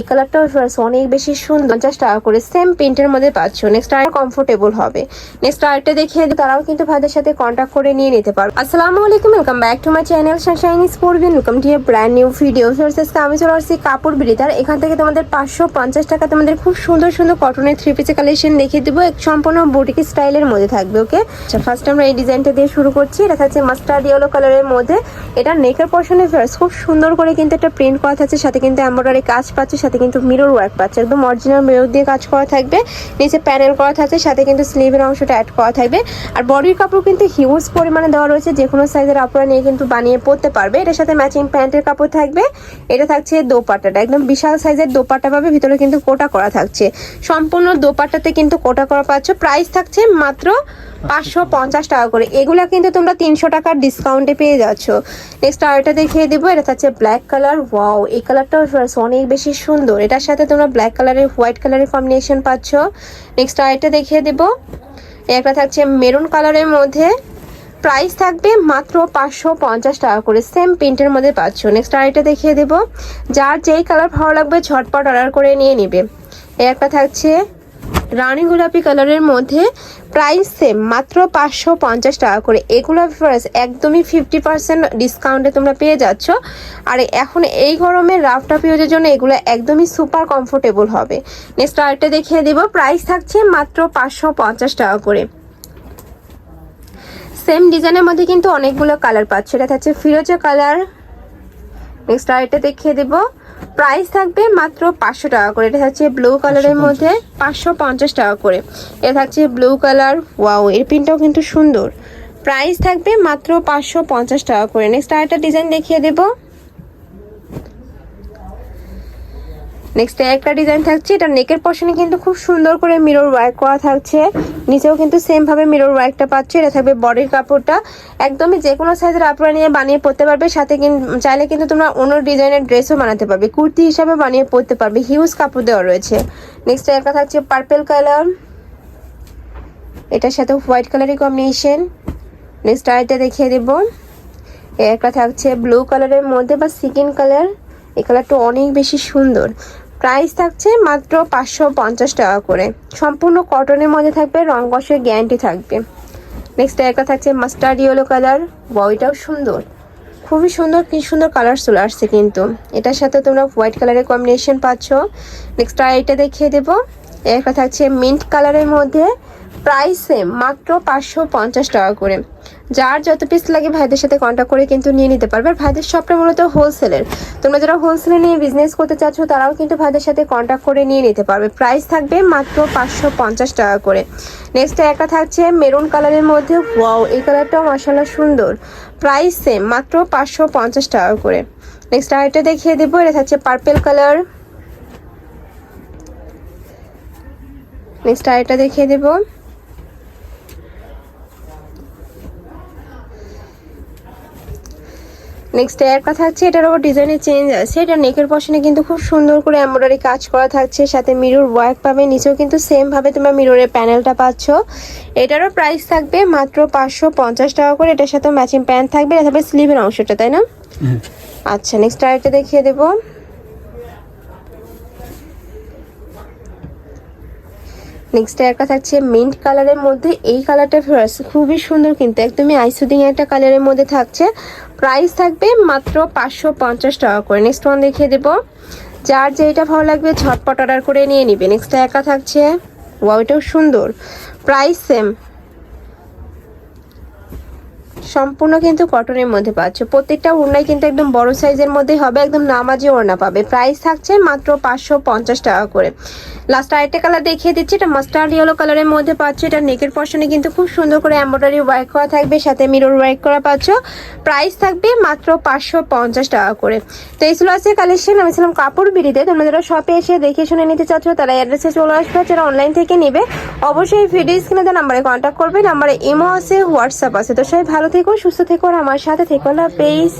এই কালারটাও অনেক বেশি সুন্দর। পঞ্চাশ টাকা করে সেম প্রিন্টের মধ্যে পাচ্ছ। নেক্সট আর কমফোর্টেবল হবে। নেক্সট আরেকটা দেখিয়ে তারাও কিন্তু ভাইদের সাথে কন্ট্যাক্ট করে নিয়ে নিতে পারো আসসালামু আলাইকুম welcome back to my channel Sunshine Sportbin welcome to brand new video সোর্সেসকে আমি চলে আসছি কাপড় বিড়িদার এখান থেকে তোমাদের পাঁচশো পঞ্চাশ টাকা তোমাদের খুব সুন্দর সুন্দর কটনের থ্রি পিসের কালেকশন দেখিয়ে দেবো। এক সম্পূর্ণ বুটিক স্টাইলের মধ্যে থাকবে ওকে ফার্স্ট আমরা এই ডিজাইনটা দিয়ে শুরু করছি। এটা থাকছে মাস্টার্ড ইয়েলো কালারের মধ্যে। এটা নেকের পশনে খুব সুন্দর করে কিন্তু একটা প্রিন্ট করা থাকছে। সাথে কিন্তু এমব্রয়ডারি কাজ পাচ্ছে সাথে কিন্তু মিরর ওয়ার্ক পাচ্ছে। একদম অরিজিনাল মিরর দিয়ে কাজ করা থাকবে, নিচে প্যানেল করা থাকছে, সাথে কিন্তু স্লিভের অংশটা অ্যাড করা থাকবে। আর বডির কাপড় কিন্তু হিউজ পরিমাণে দেওয়া রয়েছে যে কোনো সাইজের আপনারা নিয়ে কিন্তু বানিয়ে পরতে পারবে। এটার সাথে ম্যাচিং প্যান্টের কাপড় থাকবে। এটা থাকছে দোপাট্টাটা। একদম বিশাল সাইজের দোপাট্টা পাবে, ভিতরে কিন্তু কোটা করা থাকছে। সম্পূর্ণ দোপাট্টাতে কিন্তু কোটা করা পাচ্ছ। প্রাইস থাকছে মাত্র পাঁচশো পঞ্চাশ টাকা করে। এগুলা কিন্তু তোমরা তিনশো টাকার ডিসকাউন্টে পেয়ে যাচ্ছ। নেক্সট আরেকটা দেখিয়ে দেবো। এটা থাকছে ব্ল্যাক কালার ওয়াও এই কালারটাও অনেক বেশি সুন্দর এটার সাথে তোমরা ব্ল্যাক কালারের হোয়াইট কালারের কম্বিনেশন পাচ্ছ। নেক্সট আরেকটা দেখিয়ে দেবো। একটা থাকছে মেরুন কালারের মধ্যে। প্রাইস থাকবে মাত্র পাঁচশো পঞ্চাশ টাকা করে। সেম প্রিন্টের মধ্যে পাচ্ছ। নেক্সট আরেকটা দেখিয়ে দেবো। যার যেই কালার ভালো লাগবে ঝটপট অর্ডার করে নিয়ে নেবে। একটা থাকছে রানী গোলাপি কালারের মধ্যে প্রাইস সেম মাত্র পাঁচশো পঞ্চাশ টাকা করে। এগুলো প্রাইস একদমই ফিফটি পার্সেন্ট ডিসকাউন্টে তোমরা পেয়ে যাচ্ছ। আর এখন এই গরমে রাফটা পিওজের জন্য এগুলো একদমই সুপার কমফোর্টেবল হবে। নেক্সট আরেকটা দেখিয়ে দেবো। প্রাইস থাকছে মাত্র পাঁচশো পঞ্চাশ টাকা করে। সেম ডিজাইনের মধ্যে কিন্তু অনেকগুলো কালার পাচ্ছে। এটা থাকছে ফিরোজা কালার নেক্সট আরেকটা দেখিয়ে দেবো। প্রাইস থাকবে মাত্র পাঁচশো টাকা করে। এটা থাকছে ব্লু কালারের মধ্যে পাঁচশো পঞ্চাশ টাকা করে। এটা থাকছে ব্লু কালার ওয়াও এর পিনটাও কিন্তু সুন্দর। প্রাইস থাকবে মাত্র পাঁচশো পঞ্চাশ টাকা করে। নেক্সট আরেকটা ডিজাইন দেখিয়ে দেবো। নেক্সট একটা ডিজাইন থাকছে, এটা নেকের পশনে কিন্তু খুব সুন্দর করে মিরর ওয়ার্ক করা থাকছে। নিচেও কিন্তু সেম ভাবে মিরর ওয়ার্কটা পাচ্ছে, এটা থাকবে বডির কাপড়টা। একদমই যে কোনো সাইজের আপনারা নিয়ে বানিয়ে পরতে পারবে, সাথে চাইলে কিন্তু তোমরা অন্য ডিজাইনের ড্রেসও বানাতে পারবে। কুর্তি হিসাবে বানিয়ে পরতে পারবে হিউজ কাপড় দেওয়া রয়েছে। নেক্সট একটা থাকছে পার্পেল কালার এটার সাথে হোয়াইট কালারের কম্বিনেশন নেক্সট আরেকটা দেখিয়ে দেবো। একটা থাকছে ব্লু কালারের মধ্যে বা সিকিন কালার এই কালারটা অনেক বেশি সুন্দর। প্রাইস থাকছে মাত্র পাঁচশো পঞ্চাশ টাকা করে। সম্পূর্ণ কটনের মধ্যে থাকবে, রং কষের গ্যারান্টি থাকবে। নেক্সট একটা থাকছে মাস্টার্ড ইয়েলো কালার বয়টাও সুন্দর। খুবই সুন্দর, কি সুন্দর কালার চলে আসছে কিন্তু। এটার সাথে তোমরা হোয়াইট কালারের কম্বিনেশন পাচ্ছ। নেক্সট আর এটা দেখিয়ে দেবো। একটা থাকছে মিন্ট কালারের মধ্যে। প্রাইস সেম, মাত্র পাঁচশো পঞ্চাশ টাকা করে। যার যত পিস লাগে ভাইদের সাথে কন্ট্যাক্ট করে কিন্তু নিয়ে নিতে পারবে। ভাইদের শপটা মূলত হোলসেলের তোমরা যারা হোলসেলে নিয়ে বিজনেস করতে চাচ্ছ, তারাও কিন্তু ভাইদের সাথে কন্ট্যাক্ট করে নিয়ে নিতে পারবে। প্রাইস থাকবে মাত্র পাঁচশো পঞ্চাশ টাকা করে। নেক্সট একটা থাকছে মেরুন কালারের মধ্যে। ওয়াও এই কালারটাও মাসাল্লাহ সুন্দর। প্রাইস সেম মাত্র পাঁচশো পঞ্চাশ টাকা করে। নেক্সট আরেকটা দেখিয়ে দেবো। এটা থাকছে পার্পেল কালার নেক্সট আরেকটা দেখিয়ে দেবো। নেক্সট এর কথা হচ্ছে এটার ওপর ডিজাইনে চেঞ্জ আছে। এটা নেকের পশনে কিন্তু খুব সুন্দর করে এমব্রয়ডারি কাজ করা থাকছে। সাথে মিরর ওয়ার্ক পাবে। নিচেও কিন্তু সেমভাবে তোমরা মিররের প্যানেলটা পাচ্ছ। এটারও প্রাইস থাকবে মাত্র পাঁচশো পঞ্চাশ টাকা করে। এটার সাথে ম্যাচিং প্যান্ট থাকবে। এটা থাকবে স্লিভের অংশটা তাই না? আচ্ছা নেক্সট আরেকটা দেখিয়ে দেবো। নেক্সট একটা থাকছে মিন্ট কালারের মধ্যে এই কালারটা ফেরাস খুবই সুন্দর কিন্তু, একদমই আইসুদিং একটা কালারের মধ্যে থাকছে। প্রাইস থাকবে মাত্র পাঁচশো পঞ্চাশ টাকা করে। নেক্সট ওয়ান দেখিয়ে দেবো। যার যেটা ভালো লাগবে ঝটপট অর্ডার করে নিয়ে নিবে। নেক্সট একা থাকছে। ওয়াইটাও সুন্দর। প্রাইস সেম সম্পূর্ণ কিন্তু কটনের মধ্যে পাচ্ছ। প্রত্যেকটা ওড়নাই কিন্তু একদম বড় সাইজের মধ্যে হবে, একদম নামাজি ওড়না পাবে। প্রাইস থাকছে মাত্র পাঁচশো পঞ্চাশ টাকা করে। লাস্ট আরেকটা কালার দেখিয়ে দিচ্ছি, এটা মাস্টার্ড ইয়েলো কালারের মধ্যে পাচ্ছ। এটা নেকের পশনে কিন্তু খুব সুন্দর করে এম্ব্রয়ডারি ওয়ার্ক করা থাকবে, সাথে মিরর ওয়ার্ক করা পাচ্ছ। প্রাইস থাকবে মাত্র পাঁচশো পঞ্চাশ টাকা করে। তো এই ছিল আছে কালেকশন আমি ছিলাম কাপড় বিড়িতে। তোমরা যারা শপে এসে দেখে শুনে নিতে চাচ্ছ, তারা অ্যাড্রেসে চলে আসবে। যারা অনলাইন থেকে নেবে, অবশ্যই ভিডিও স্ক্রিনে নাম্বারে কন্ট্যাক্ট করবে। নাম্বারে ইমো আছে হোয়াটসঅ্যাপ আছে। তো সবাই ভালো থেকো সুস্থ থেকো আর আমার সাথে থেকো না পেজ